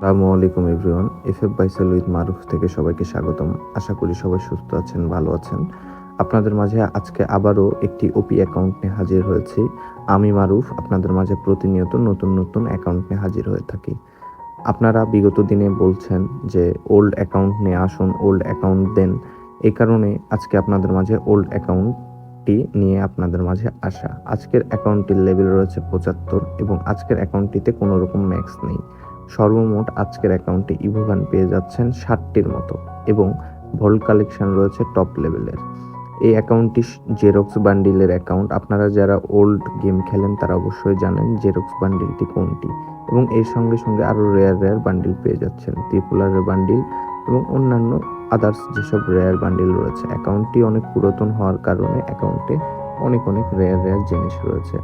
আসসালামু আলাইকুম everyone F F বাইসাল উইথ মারুফ থেকে সবাইকে স্বাগতম। আশা করি সবাই সুস্থ আছেন, ভালো আছেন। আপনাদের মাঝে আজকে আবারও একটি ওপি অ্যাকাউন্ট নিয়ে হাজির হয়েছি। আমি মারুফ, আপনাদের মাঝে প্রতিনিয়ত নতুন নতুন অ্যাকাউন্ট নিয়ে হাজির হয়ে থাকি। আপনারা বিগত দিনে বলছেন যে ওল্ড অ্যাকাউন্ট নিয়ে আসুন ওল্ড অ্যাকাউন্ট দেন। এই কারণে আজকে আপনাদের মাঝে ওল্ড অ্যাকাউন্টটি নিয়ে আপনাদের মাঝে আসা। আজকের অ্যাকাউন্টটির লেভেল রয়েছে পঁচাত্তর এবং আজকের অ্যাকাউন্টটিতে কোনো রকম ম্যাক্স নেই। সর্বমোট আজকের অ্যাকাউন্টে ইভোগান পেয়ে যাচ্ছেন ষাটটির মতো এবং ভোল্ট কালেকশন রয়েছে টপ লেভেলের এই অ্যাকাউন্টটি জেরক্স বান্ডিলের অ্যাকাউন্ট আপনারা যারা ওল্ড গেম খেলেন, তারা অবশ্যই জানেন জেরক্স বান্ডিলটি কোনটি এবং এর সঙ্গে সঙ্গে আরও রেয়ার রেয়ার বান্ডিল পেয়ে যাচ্ছেন। ত্রিপুলারের বান্ডিল এবং অন্যান্য আদার্স যেসব রেয়ার বান্ডিল রয়েছে। অ্যাকাউন্টটি অনেক পুরাতন হওয়ার কারণে অ্যাকাউন্টে অনেক অনেক রেয়ার রেয়ার জিনিস রয়েছে।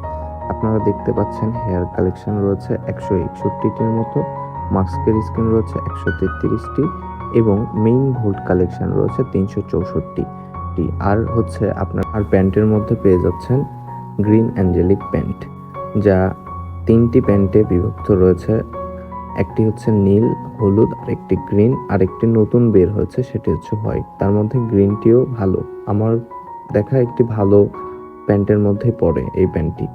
আপনারা দেখতে পাচ্ছেন হেয়ার কালেকশন রয়েছে একশো একষট্টিটির মতো। মাস্কের স্ক্রিন রয়েছে একশো তেত্রিশটি এবং মেইন ভোল্ট কালেকশন রয়েছে তিনশো চৌষট্টিটি আর হচ্ছে আপনার আর প্যান্টের মধ্যে পেয়ে যাচ্ছেন গ্রিন অ্যাঞ্জেলিক প্যান্ট যা তিনটি প্যান্টে বিভক্ত রয়েছে। একটি হচ্ছে নীল, হলুদ আর একটি গ্রিন আর একটি নতুন বের হয়েছে, সেটি হচ্ছে হোয়াইট তার মধ্যে গ্রিনটিও ভালো। আমার দেখা একটি ভালো প্যান্টের মধ্যে পড়ে এই প্যান্টটি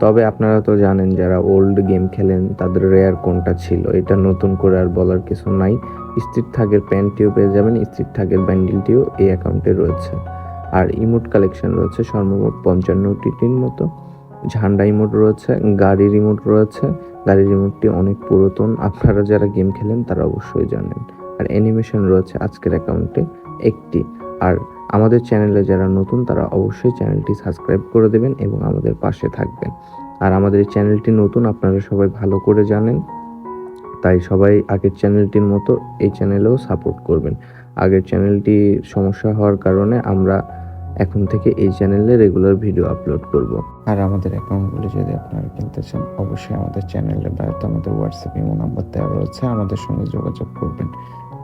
তবে আপনারা তো জানেন যারা ওল্ড গেম খেলেন, তাদের রেয়ার কোনটা ছিল? এটা নতুন করে আর বলার কিছু নাই। স্ট্রিট থাকের প্যান্টটিও পেয়ে যাবেন স্ট্রিট থাকের ব্যান্ডেলটিও এই অ্যাকাউন্টে রয়েছে। আর ইমোট কালেকশন রয়েছে সর্বমোট পঞ্চান্নটির মতো। ঝান্ডা ইমোট রয়েছে, গাড়ির ইমোট রয়েছে। গাড়ির ইমোটটি অনেক পুরাতন। আপনারা যারা গেম খেলেন, তারা অবশ্যই জানেন। আর অ্যানিমেশন রয়েছে আজকের অ্যাকাউন্টে একটি। আর আমাদের চ্যানেলে যারা নতুন, তারা অবশ্যই চ্যানেলটি সাবস্ক্রাইব করে দেবেন এবং আমাদের পাশে থাকবেন। আর আমাদের এই চ্যানেলটি নতুন, আপনারা সবাই ভালো করে জানেন। তাই সবাই আগের চ্যানেলটির মতো এই চ্যানেলেও সাপোর্ট করবেন। আগের চ্যানেলটি সমস্যা হওয়ার কারণে আমরা এখন থেকে এই চ্যানেলে রেগুলার ভিডিও আপলোড করব। আর আমাদের অ্যাকাউন্টগুলি যদি আপনারা কিনতে চান, অবশ্যই আমাদের চ্যানেলের বাড়িতে আমাদের হোয়াটসঅ্যাপ ইমো নাম্বার দেওয়া রয়েছে। আমাদের সঙ্গে যোগাযোগ করবেন।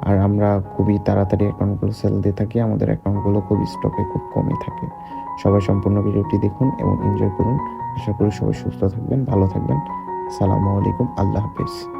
আর আমরা খুবই তাড়াতাড়ি অ্যাকাউন্টগুলো সেল দিয়ে থাকি, আমাদের অ্যাকাউন্টগুলো খুবই স্টকে খুব কমই থাকে। সবাই সম্পূর্ণ ভিডিওটি দেখুন এবং এনজয় করুন। আশা করি সবাই সুস্থ থাকবেন, ভালো থাকবেন। সালামু আলাইকুম, আল্লাহ হাফিজ।